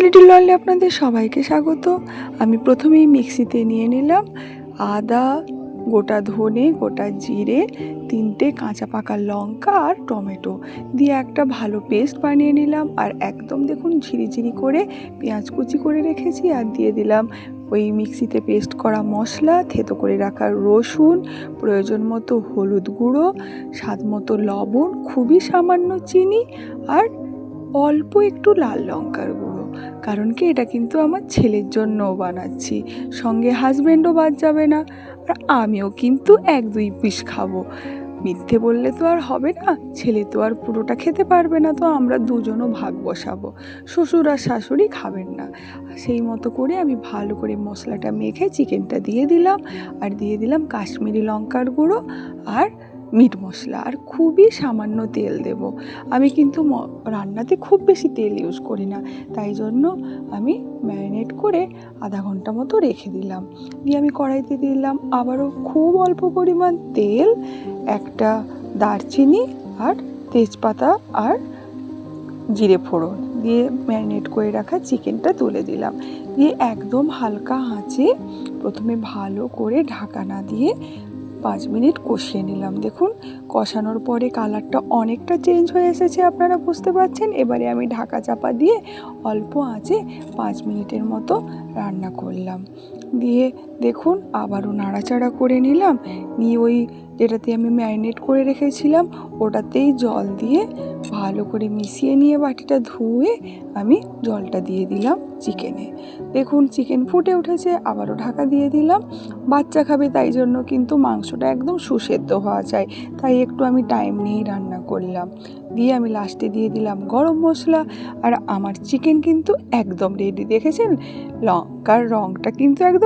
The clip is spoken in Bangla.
লিটিল ওয়ার্ল্ডে আপনাদের সবাইকে স্বাগত। আমি প্রথমেই মিক্সিতে নিয়ে নিলাম আদা, গোটা ধনে, গোটা জিরে, তিনটে কাঁচা পাকা লঙ্কা আর টমেটো। দিয়ে একটা ভালো পেস্ট বানিয়ে নিলাম আর একদম দেখুন ঝিরিঝিরি করে পেঁয়াজ কুচি করে রেখেছি আর দিয়ে দিলাম ওই মিক্সিতে পেস্ট করা মশলা, থেতো করে রাখা রসুন, প্রয়োজন মতো হলুদ গুঁড়ো, স্বাদ মতো লবণ, খুবই সামান্য চিনি আর অল্প একটু লাল লঙ্কার গুঁড়ো। কারণ কি, এটা কিন্তু আমার ছেলের জন্যও বানাচ্ছি। সঙ্গে হাজব্যান্ডও বাদ যাবে না, আর আমিও কিন্তু এক দুই পিস খাব। মিথ্যে বললে তো আর হবে না, ছেলে তো আর পুরোটা খেতে পারবে না, তো আমরা দুজনও ভাগ বসাবো। শ্বশুর আর শাশুড়ি খাবেন না। সেই মতো করে আমি ভালো করে মশলাটা মেখে চিকেনটা দিয়ে দিলাম, আর দিয়ে দিলাম কাশ্মীরি লঙ্কার গুঁড়ো, আর মিট মশলা আর খুবই সামান্য তেল দেব। আমি কিন্তু রান্নাতে খুব বেশি তেল ইউজ করি না। তাই জন্য আমি ম্যারিনেট করে আধা ঘণ্টা মতো রেখে দিলাম। দিয়ে আমি কড়াইতে দিলাম আবারও খুব অল্প পরিমাণ তেল, একটা দারচিনি আর তেজপাতা আর জিরে ফোড়ন। দিয়ে ম্যারিনেট করে রাখা চিকেনটা তুলে দিলাম। দিয়ে একদম হালকা আঁচে প্রথমে ভালো করে ঢাকা না দিয়ে পাঁচ মিনিট কষিয়ে নিলাম। দেখুন, কষানোর পরে কালারটা অনেকটা চেঞ্জ হয়ে এসেছে, আপনারা বুঝতে পারছেন। এবারে আমি ঢাকা চাপা দিয়ে অল্প আঁচে পাঁচ মিনিটের মতো রান্না করলাম। দিয়ে দেখুন, আবারও নাড়াচাড়া করে নিলাম। নিয়ে ওই যেটাতে আমি ম্যারিনেট করে রেখেছিলাম, ওটাতেই জল দিয়ে ভালো করে মিশিয়ে নিয়ে বাটিটা ধুয়ে আমি জলটা দিয়ে দিলাম চিকেনে। দেখুন, চিকেন ফুটে উঠেছে, আবারও ঢাকা দিয়ে দিলাম। বাচ্চা খাবে, তাই জন্য কিন্তু মাংসটা একদম সুসেদ্ধ হওয়া চাই, তাই একটু আমি টাইম নিয়েই রান্না করলাম। দিয়ে আমি লাস্টে দিয়ে দিলাম গরম মশলা, আর আমার চিকেন কিন্তু একদম রেডি দেখেছেন? লঙ্কার রঙটা কিন্তু একদম